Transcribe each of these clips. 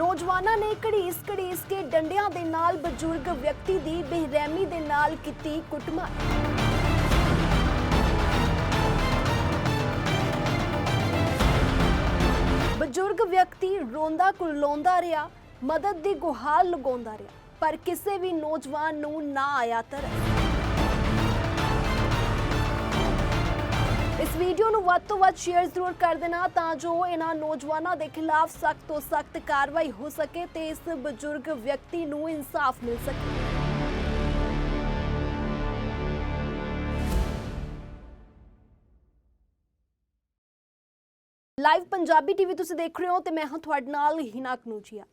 ਨੌਜਵਾਨਾਂ ਨੇ ਘੜੀਸ ਘੜੀਸ ਕੇ ਡੰਡਿਆਂ ਦੇ ਨਾਲ ਬਜ਼ੁਰਗ ਵਿਅਕਤੀ ਦੀ ਬੇਰਹਿਮੀ ਦੇ ਨਾਲ ਕੀਤੀ ਕੁੱਟਮਾਰ। ਬਜ਼ੁਰਗ ਵਿਅਕਤੀ ਰੋਂਦਾ ਕੁਰਲਾਉਂਦਾ ਰਿਹਾ, ਮਦਦ ਦੀ ਗੁਹਾਰ ਲਗਾਉਂਦਾ ਰਿਹਾ, ਪਰ ਕਿਸੇ ਵੀ ਨੌਜਵਾਨ ਨੂੰ ਨਾ ਆਇਆ ਤਰਸ। ਇਸ ਵੀਡੀਓ ਨੂੰ ਵੱਧ ਤੋਂ ਵੱਧ ਸ਼ੇਅਰ ਜ਼ਰੂਰ ਕਰ ਦੇਣਾ ਤਾਂ ਜੋ ਇਹਨਾਂ ਨੌਜਵਾਨਾਂ ਦੇ ਖਿਲਾਫ ਸਖਤ ਤੋਂ ਸਖਤ ਕਾਰਵਾਈ ਹੋ ਸਕੇ ਤੇ ਇਸ ਬਜ਼ੁਰਗ ਵਿਅਕਤੀ ਨੂੰ ਇਨਸਾਫ ਮਿਲ ਸਕੇ। ਲਾਈਵ ਪੰਜਾਬੀ ਟੀਵੀ ਤੁਸੀਂ ਦੇਖ ਰਹੇ ਹੋ ਤੇ ਮੈਂ ਹਾਂ ਤੁਹਾਡੇ ਨਾਲ ਹਿਨਾ ਕਨੂਜੀਆ।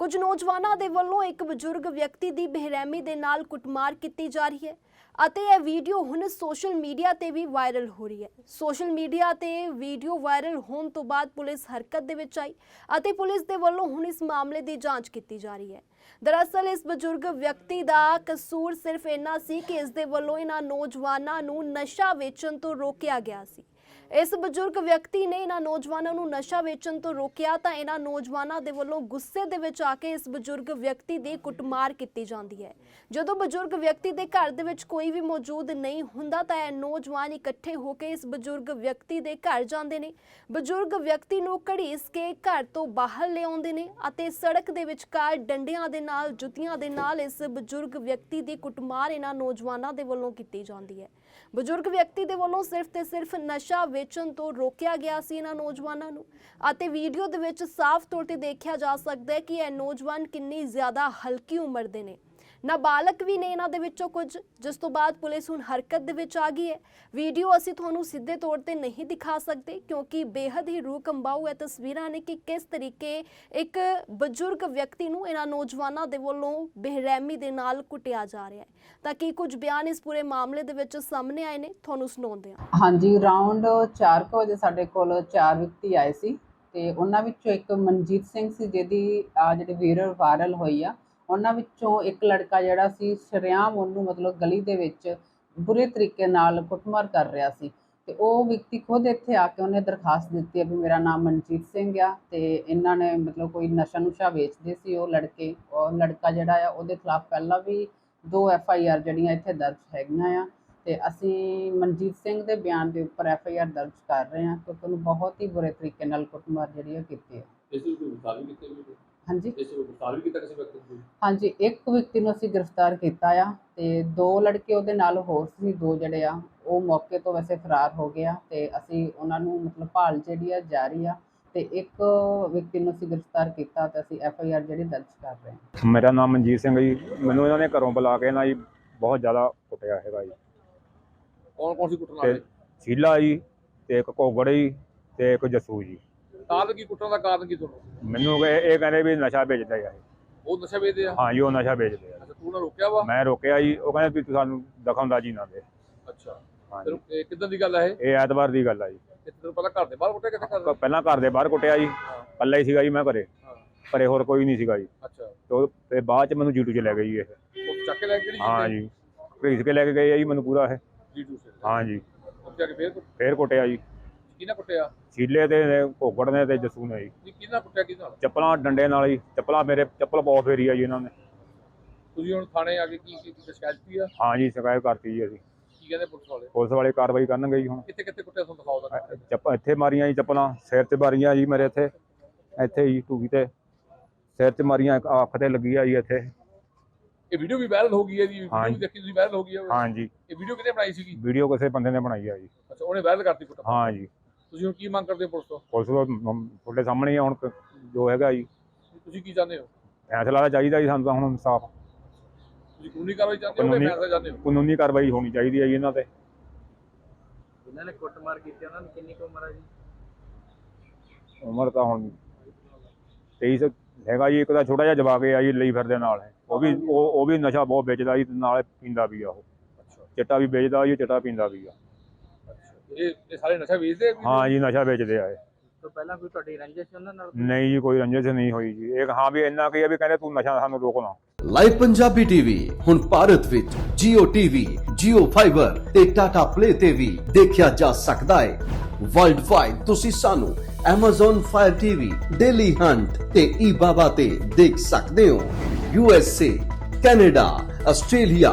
ਕੁਝ ਨੌਜਵਾਨਾਂ ਦੇ ਵੱਲੋਂ ਇੱਕ ਬਜ਼ੁਰਗ ਵਿਅਕਤੀ ਦੀ ਬੇਰਹਿਮੀ ਦੇ ਨਾਲ ਕੁੱਟਮਾਰ ਕੀਤੀ ਜਾ ਰਹੀ ਹੈ ਅਤੇ ਇਹ ਵੀਡੀਓ ਹੁਣ ਸੋਸ਼ਲ ਮੀਡੀਆ ਤੇ ਵੀ ਵਾਇਰਲ ਹੋ ਰਹੀ ਹੈ। ਸੋਸ਼ਲ ਮੀਡੀਆ ਤੇ ਵੀਡੀਓ ਵਾਇਰਲ ਹੋਣ ਤੋਂ ਬਾਅਦ ਪੁਲਿਸ ਹਰਕਤ ਦੇ ਵਿੱਚ ਆਈ ਅਤੇ ਪੁਲਿਸ ਦੇ ਵੱਲੋਂ ਹੁਣ ਇਸ ਮਾਮਲੇ ਦੀ ਜਾਂਚ ਕੀਤੀ ਜਾ ਰਹੀ ਹੈ। ਦਰਅਸਲ ਇਸ ਬਜ਼ੁਰਗ ਵਿਅਕਤੀ ਦਾ ਕਸੂਰ ਸਿਰਫ ਇੰਨਾ ਸੀ ਕਿ ਇਸ ਦੇ ਵੱਲੋਂ ਇਹਨਾਂ ਨੌਜਵਾਨਾਂ ਨੂੰ ਨਸ਼ਾ ਵੇਚਣ ਤੋਂ ਰੋਕਿਆ ਗਿਆ ਸੀ। ਇਸ ਬਜ਼ੁਰਗ ਵਿਅਕਤੀ ਨੇ ਇਹਨਾਂ ਨੌਜਵਾਨਾਂ ਨੂੰ ਨਸ਼ਾ ਵੇਚਣ ਤੋਂ ਰੋਕਿਆ ਤਾਂ ਇਹਨਾਂ ਨੌਜਵਾਨਾਂ ਦੇ ਵੱਲੋਂ ਗੁੱਸੇ ਦੇ ਵਿੱਚ ਆ ਕੇ ਇਸ ਬਜ਼ੁਰਗ ਵਿਅਕਤੀ ਦੀ ਕੁੱਟਮਾਰ ਕੀਤੀ ਜਾਂਦੀ ਹੈ। ਜਦੋਂ ਬਜ਼ੁਰਗ ਵਿਅਕਤੀ ਦੇ ਘਰ ਦੇ ਵਿੱਚ ਕੋਈ ਵੀ ਮੌਜੂਦ ਨਹੀਂ ਹੁੰਦਾ ਤਾਂ ਇਹ ਨੌਜਵਾਨ ਇਕੱਠੇ ਹੋ ਕੇ ਇਸ ਬਜ਼ੁਰਗ ਵਿਅਕਤੀ ਦੇ ਘਰ ਜਾਂਦੇ ਨੇ। ਬਜ਼ੁਰਗ ਵਿਅਕਤੀ ਨੂੰ ਘੜੀਸ ਕੇ ਘਰ ਤੋਂ ਬਾਹਰ ਲਿਆਉਂਦੇ ਨੇ ਅਤੇ ਸੜਕ ਦੇ ਵਿਚਕਾਰ ਡੰਡਿਆਂ ਦੇ ਨਾਲ, ਜੁੱਤੀਆਂ ਦੇ ਨਾਲ ਇਸ ਬਜ਼ੁਰਗ ਵਿਅਕਤੀ ਦੀ ਕੁੱਟਮਾਰ ਇਹਨਾਂ ਨੌਜਵਾਨਾਂ ਦੇ ਵੱਲੋਂ ਕੀਤੀ ਜਾਂਦੀ ਹੈ। ਬਜ਼ੁਰਗ ਵਿਅਕਤੀ ਦੇ ਵੱਲੋਂ ਸਿਰਫ ਤੇ ਸਿਰਫ ਨਸ਼ਾ ਵੇਚਣ ਤੋਂ ਰੋਕਿਆ ਗਿਆ ਸੀ ਇਹਨਾਂ ਨੌਜਵਾਨਾਂ ਨੂੰ। ਅਤੇ ਵੀਡੀਓ ਦੇ ਵਿੱਚ ਸਾਫ਼ ਤੌਰ ਤੇ ਦੇਖਿਆ ਜਾ ਸਕਦਾ ਹੈ ਕਿ ਇਹ ਨੌਜਵਾਨ ਕਿੰਨੀ ਜ਼ਿਆਦਾ ਹਲਕੀ ਉਮਰ ਦੇ ਨੇ। ਨਾਬਾਲਗ ਵੀ ਨੇ ਇਹਨਾਂ ਦੇ ਵਿੱਚੋਂ ਕੁਝ, ਜਿਸ ਤੋਂ ਬਾਅਦ ਪੁਲਿਸ ਹੁਣ ਹਰਕਤ ਦੇ ਵਿੱਚ ਆ ਗਈ ਹੈ। ਵੀਡੀਓ ਅਸੀਂ ਤੁਹਾਨੂੰ ਸਿੱਧੇ ਤੌਰ ਤੇ ਨਹੀਂ ਦਿਖਾ ਸਕਦੇ, ਕਿਉਂਕਿ ਬੇहद ਹੀ ਰੂਹ ਕੰਬਾਊ ਇਹ ਤਸਵੀਰਾਂ ਨੇ ਕਿ ਕਿਸ ਤਰੀਕੇ ਇੱਕ ਬਜ਼ੁਰਗ ਵਿਅਕਤੀ ਨੂੰ ਇਹਨਾਂ ਨੌਜਵਾਨਾਂ ਦੇ ਵੱਲੋਂ ਬੇਰਹਿਮੀ ਦੇ ਨਾਲ ਕੁੱਟਿਆ ਜਾ ਰਿਹਾ ਹੈ। ਤਾਂ ਕੀ ਕੁਝ ਬਿਆਨ ਇਸ ਪੂਰੇ ਮਾਮਲੇ ਦੇ ਵਿੱਚ ਸਾਹਮਣੇ ਆਏ ਨੇ, ਤੁਹਾਨੂੰ ਸੁਣਾਉਂਦੇ ਹਾਂ। ਹਾਂਜੀ ਰਾਉਂਡ 4 ਵਜੇ ਸਾਡੇ ਕੋਲ ਚਾਰ ਵਿਅਕਤੀ ਆਏ ਸੀ ਤੇ ਉਹਨਾਂ ਵਿੱਚੋਂ ਇੱਕ ਮਨਜੀਤ ਸਿੰਘ ਸੀ, ਜਿਹਦੀ ਆ ਜਿਹੜੀ ਵੀਡੀਓ ਵਾਇਰਲ ਹੋਈ ਆ ਉਹਨਾਂ ਵਿੱਚੋਂ ਇੱਕ ਲੜਕਾ ਜਿਹੜਾ ਸੀ, ਸ਼ਰੇਆਮ ਉਹਨੂੰ ਮਤਲਬ ਗਲੀ ਦੇ ਵਿੱਚ ਬੁਰੇ ਤਰੀਕੇ ਨਾਲ ਕੁੱਟਮਾਰ ਕਰ ਰਿਹਾ ਸੀ। ਤੇ ਉਹ ਵਿਅਕਤੀ ਖੁਦ ਇੱਥੇ ਆ ਕੇ ਉਹਨੇ ਦਰਖਾਸਤ ਦਿੱਤੀ ਹੈ ਵੀ ਮੇਰਾ ਨਾਮ ਮਨਜੀਤ ਸਿੰਘ ਆ ਤੇ ਇਹਨਾਂ ਨੇ ਮਤਲਬ ਕੋਈ ਨਸ਼ਾ ਨੁਸ਼ਾ ਵੇਚਦੇ ਸੀ ਉਹ ਲੜਕੇ। ਉਹ ਲੜਕਾ ਜਿਹੜਾ ਆ, ਉਹਦੇ ਖਿਲਾਫ ਪਹਿਲਾਂ ਵੀ ਦੋ ਐਫ ਆਈ ਆਰ ਜਿਹੜੀਆਂ ਇੱਥੇ ਦਰਜ ਹੈਗੀਆਂ ਆ ਤੇ ਅਸੀਂ ਮਨਜੀਤ ਸਿੰਘ ਦੇ ਬਿਆਨ ਦੇ ਉੱਪਰ ਐਫ ਆਈ ਆਰ ਦਰਜ ਕਰ ਰਹੇ ਹਾਂ ਕਿਉਂਕਿ ਉਹਨੂੰ ਬਹੁਤ ਹੀ ਬੁਰੇ ਤਰੀਕੇ ਨਾਲ ਕੁੱਟਮਾਰ ਜਿਹੜੀ ਆ ਕੀਤੀ ਹੈ। ਇਸ ਨੂੰ ਕੋਈ ਗ੍ਰਿਫਤਾਰ ਵੀ ਹਾਂਜੀ। ਇਸ ਨੂੰ ਗ੍ਰਿਫਤਾਰ ਵੀ ਕੀਤਾ ਕਿਸੇ ਵਿਅਕਤੀ ਨੂੰ ਹਾਂਜੀ ਇੱਕ ਵਿਅਕਤੀ ਨੂੰ ਅਸੀਂ ਗ੍ਰਿਫਤਾਰ ਕੀਤਾ ਆ ਤੇ ਦੋ ਲੜਕੇ ਉਹਦੇ ਨਾਲ ਹੋਰ ਸੀ ਦੋ ਜਿਹੜੇ ਆ ਉਹ ਮੌਕੇ ਤੋਂ ਵੈਸੇ ਫਰਾਰ ਹੋ ਗਏ ਆ ਤੇ ਅਸੀਂ ਉਹਨਾਂ ਨੂੰ ਮਤਲਬ ਭਾਲ ਜਿਹੜੀ ਆ ਜਾਰੀ ਆ ਤੇ ਇੱਕ ਵਿਅਕਤੀ ਨੂੰ ਅਸੀਂ ਗ੍ਰਿਫਤਾਰ ਕੀਤਾ ਤੇ ਅਸੀਂ ਐਫ ਆਈ ਆਰ ਜਿਹੜੀ ਦਰਜ ਕਰ ਰਹੇ ਹਾਂ। ਮੇਰਾ ਨਾਮ ਮਨਜੀਤ ਸਿੰਘ ਜੀ। ਮੈਨੂੰ ਇਹਨਾਂ ਨੇ ਘਰੋਂ ਬੁਲਾ ਕੇ ਨਾ ਜੀ ਬਹੁਤ ਜ਼ਿਆਦਾ ਕੁੱਟਿਆ ਹੈਗਾ ਜੀ। ਕੌਣ ਕੌਣ ਸੀ ਕੁੱਟਣ ਵਾਲੇ? ਸ਼ੀਲਾ ਜੀ ਤੇ ਇੱਕ ਕੋਗੜ ਜੀ ਤੇ ਇੱਕ ਜਸੂ ਜੀ। ਕਾਰਨ ਕੀ ਕੁੱਟਣ ਦਾ ਕਾਰਨ ਕੀ ਤੁਹਾਨੂੰ? ਮੈਨੂੰ ਇਹ ਇਹ ਕਹਿੰਦੇ ਵੀ ਨਸ਼ਾ ਵੇਚਦਾ ਹੈ ਉਹ ਨਸ਼ਾ ਵੇਚਦੇ ਆ? ਹਾਂ ਜੀ ਉਹ ਨਸ਼ਾ ਵੇਚਦੇ ਆ। ਅੱਛਾ ਤੂੰ ਉਹਨਾਂ ਰੋਕਿਆ ਵਾ? ਮੈਂ ਰੋਕਿਆ ਜੀ ਉਹ ਕਹਿੰਦੇ ਵੀ ਤੂੰ ਸਾਨੂੰ ਦਖਲਅੰਦਾਜ਼ੀ ਨਾ ਦੇ। ਅੱਛਾ। ਹਾਂ ਜੀ। ਇਹ ਕਿੱਦਾਂ ਦੀ ਗੱਲ ਹੈ ਇਹ? ਇਹ ਐਤਵਾਰ ਦੀ ਗੱਲ ਆ ਜੀ। ਇਹ ਤੈਨੂੰ ਪਤਾ ਘਰ ਦੇ ਬਾਹਰ ਕੁੱਟਿਆ ਕਿੱਥੇ ਕਰ ਪਹਿਲਾਂ ਘਰ ਦੇ ਬਾਹਰ ਕੁੱਟਿਆ ਜੀ। ਇਕੱਲਾ ਹੀ ਸੀਗਾ ਜੀ ਮੈਂ ਘਰੇ। ਹਾਂ। ਘਰੇ ਹੋਰ ਕੋਈ ਨਹੀਂ ਸੀਗਾ ਜੀ। ਅੱਛਾ। ਤੇ ਉਹ- ਤੇ ਬਾਅਦ ਚ ਮੈਨੂੰ ਜੀਟੂ ਚ ਲੈ ਗਈ ਜੀ ਇਹ। ਉਹ ਚੱਕ ਕੇ ਲੈ ਕੇ ਕਿਹੜੀ ਹਾਂ ਜੀ। ਘੜੀਸ ਕੇ ਲੈ ਕੇ ਗਏ ਆ ਜੀ ਮੈਨੂੰ ਪੂਰਾ ਇਹ। ਜੀ ਸੇ ਹਾਂ ਜੀ। ਉਹ ਜਾ ਕੇ ਫੇਰ ਫੇਰ ਕੁੱਟਿਆ ਜੀ। ਕਿਹਨਾਂ ਕੁੱਟਿਆ? ਸ਼ੀਲੇ ਤੇ ਕੋਗੜ ਨੇ ਤੇ ਜਸੂ ਨੇ ਜੀ। ਜੀ ਕਿਹਨਾਂ ਕੁੱਟਿਆ ਕਿਹਨਾਂ ਚੱਪਲਾਂ ਡੰਡੇ ਨਾਲ ਹੀ ਚੱਪਲਾਂ ਮੇਰੇ ਚੱਪਲ ਬਹੁਤ ਫੇਰੀ ਆ ਜੀ ਇਹਨਾਂ ਨੇ। ਤੁਸੀਂ ਹੁਣ ਥਾਣੇ ਆ ਕੇ ਕੀ ਕੀ ਸ਼ਿਕਾਇਤ ਕੀਤੀ ਆ? ਹਾਂ ਜੀ ਸ਼ਿਕਾਇਤ ਕਰਤੀ ਜੀ ਅਸੀਂ। ਕੀ ਕਹਿੰਦੇ ਪੁਲਿਸ ਵਾਲੇ? ਪੁਲਿਸ ਵਾਲੇ ਕਾਰਵਾਈ ਕਰਨਗੇ ਜੀ ਹੁਣ। ਕਿੱਥੇ ਕਿੱਥੇ ਕੁੱਟਿਆ ਤੁਹਾਨੂੰ ਦਿਖਾਓ ਦਾ ਇੱਥੇ ਮਾਰੀਆਂ ਜੀ ਚੱਪਲਾਂ ਸਿਰ ਤੇ ਮਾਰੀਆਂ ਜੀ ਮੇਰੇ ਇੱਥੇ। ਇੱਥੇ ਜੀ ਟੂਕੀ ਤੇ ਸਿਰ ਤੇ ਮਾਰੀਆਂ ਅੱਖ ਤੇ ਲੱਗੀ ਆ ਜੀ ਇੱਥੇ। ਇਹ ਵੀਡੀਓ ਵੀ ਵਾਇਰਲ ਹੋ ਗਈ ਹੈ ਜੀ ਵੀਡੀਓ ਜੀ। ਦੇਖੀ ਤੁਸੀਂ ਵਾਇਰਲ ਹੋ ਗਈ ਹੈ। ਹਾਂ ਜੀ। ਇਹ ਵੀਡੀਓ ਕਿਹਨੇ ਬਣਾਈ ਸੀਗੀ? ਵੀਡੀਓ ਕਿਸੇ ਬੰਦੇ ਨੇ ਬਣਾਈ ਆ ਜੀ। ਅੱਛਾ ਉਹਨੇ ਵਾਇਰਲ ਕਰਤੀ ਕੁੱਟ ਹਾਂ ਜੀ। ਤੁਸੀਂ ਹੁਣ ਕੀ ਮੰਗ ਕਰਦੇ ਹੋ ਪੁਲਿਸ ਤੋਂ? ਪੁਲਿਸ ਦਾ ਮ- ਤੁਹਾਡੇ ਸਾਹਮਣੇ ਹੀ ਆ ਹੁਣ ਕ- ਜੋ ਹੈਗਾ ਜੀ। ਤੁਸੀਂ ਕੀ ਚਾਹੁੰਦੇ ਹੋ? ਫੈਸਲਾ ਤਾਂ ਚਾਹੀਦਾ ਜੀ ਸਾਨੂੰ ਤਾਂ ਹੁਣ ਇਨਸਾਫ। ਤੁਸੀਂ ਕਾਨੂੰਨੀ ਕਾਰਵਾਈ ਚਾਹੁੰਦੇ ਹੋ ਕਿ ਕਾਨੂੰਨੀ- ਫੈਸਲਾ ਚਾਹੁੰਦੇ ਹੋ? ਕਾਨੂੰਨੀ ਕਾਰਵਾਈ ਹੋਣੀ ਚਾਹੀਦੀ ਹੈ ਜੀ ਇਹਨਾਂ ਤੇ। ਜਿਨ੍ਹਾਂ ਨੇ ਕੁੱਟਮਾਰ ਕੀਤੀ ਉਹਨਾਂ ਦੀ ਕਿੰਨੀ ਕੁ ਉਮਰ ਹੈ ਜੀ? ਉਮਰ ਤਾਂ ਹੁਣ 23 ਹੈਗਾ ਜੀ ਇੱਕ ਤਾਂ ਛੋਟਾ ਜਿਹਾ ਜਵਾਕ ਆ ਜੀ ਲਈ ਫਿਰਦੇ ਨਾਲ। ਉਹ ਵੀ ਉਹ ਉਹ ਵੀ ਨਸ਼ਾ ਬਹੁਤ ਵੇਚਦਾ ਜੀ ਤੇ ਨਾਲੇ ਪੀਂਦਾ ਵੀ ਆ ਉਹ। ਅੱਛਾ। ਚਿੱਟਾ ਵੀ ਵੇਚਦਾ ਜੀ ਚਿੱਟਾ ਪੀਂਦਾ ਵੀ ਆ। ਇਹ ਇਹ ਸਾਰੇ ਨਸ਼ਾ ਵੇਚਦੇ ਆ ਵੀ? ਹਾਂ ਜੀ ਨਸ਼ਾ ਵੇਚਦੇ ਆ ਇਹ। ਤੋਂ ਪਹਿਲਾਂ ਕੋਈ ਤੁਹਾਡੀ ਰੰਜਿਸ਼ ਸੀ ਉਹਨਾਂ ਨਾਲ? ਨਹੀਂ ਜੀ ਕੋਈ ਰੰਜਿਸ਼ ਨਹੀਂ ਹੋਈ ਜੀ। ਇਹ ਹਾਂ ਵੀ ਇੰਨਾ ਕੀ ਆ ਵੀ ਕਹਿੰਦੇ ਤੂੰ ਨਸ਼ਾ ਸਾਨੂੰ ਰੋਕਣਾ ਲਾਈਵ ਪੰਜਾਬੀ ਟੀਵੀ ਹੁਣ ਭਾਰਤ ਵਿੱਚ Jio TV, Jio Fiber ਤੇ Tata Play ਤੇ ਵੀ ਦੇਖਿਆ ਜਾ ਸਕਦਾ ਹੈ। ਵਰਲਡ ਵਾਈਡ ਤੁਸੀਂ ਸਾਨੂੰ Amazon Fire TV, Daily Hunt ਤੇ eBaba ਤੇ ਦੇਖ ਸਕਦੇ ਹੋ। USA, Canada, Australia,